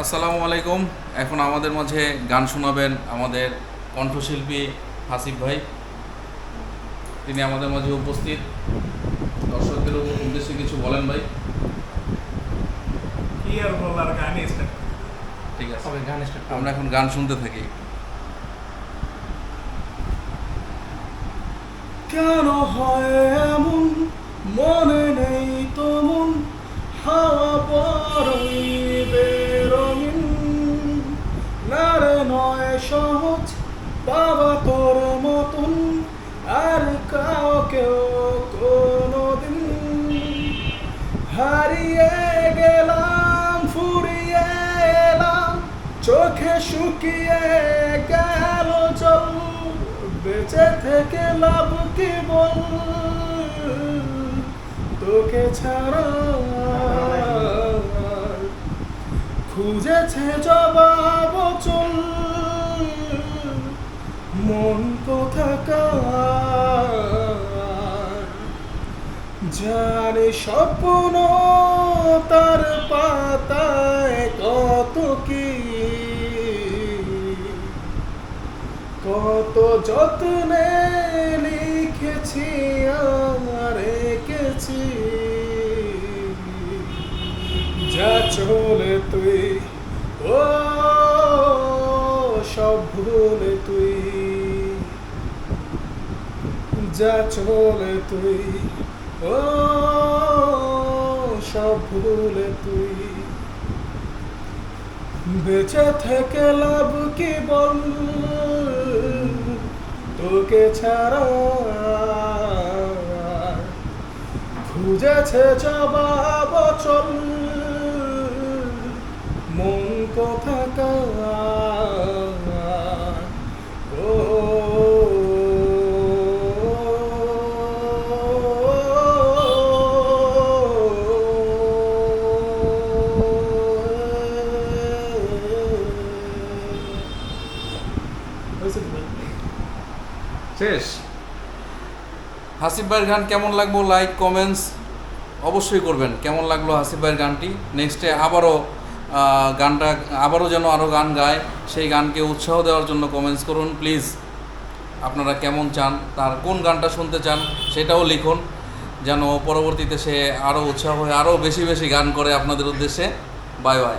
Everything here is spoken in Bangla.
আসসালামু আলাইকুম। এখন আমাদের মাঝে গান শোনাবেন আমাদের কণ্ঠশিল্পী হাসিফ ভাই। তিনি আমাদের মাঝে উপস্থিত। দর্শকদের উদ্দেশ্যে কিছু বলেন ভাই। কি আর বলার গানই স্টার্ট ঠিক আছে। সবাই গান স্টার্ট আমরা এখন গান শুনতে থাকি। কেন হয় বাবা তোর মতন আর কাউকেও কোনোদিন হারিয়ে গেলাম, ফুরিয়ে এলাম, চোখে শুকিয়ে গেল জল, বেঁচে থেকে লাভ কি বল? তোকে ছাড়া খুঁজেছে জবাব জানে স্বপ্ন তার পাতায় কত কি? কত যত্নে লিখেছি আমার এঁকেছি। যা চলে তুই, ও সব ভুলে তুই। যা চলে তুই ও, সব ভুলে তুই। বেঁচে থেকে লাভ কি বল? তোকে ছাড়া খুঁজেছে জবাব চল মন কোথাকার? শেষ। হাসিফ ভাইয়ের গান কেমন লাগবো? লাইক কমেন্টস অবশ্যই করবেন। কেমন লাগল হাসিফ ভাইয়ের গানটি? নেক্সটে আবারও গানটা, আবারও যেন আরও গান গায়, সেই গানকে উৎসাহ দেওয়ার জন্য কমেন্টস করুন। প্লিজ আপনারা কেমন চান, তার কোন গানটা শুনতে চান, সেটাও লিখুন, যেন পরবর্তীতে সে আরও উৎসাহ হয়ে আরও বেশি বেশি গান করে আপনাদের উদ্দেশ্যে। Bye bye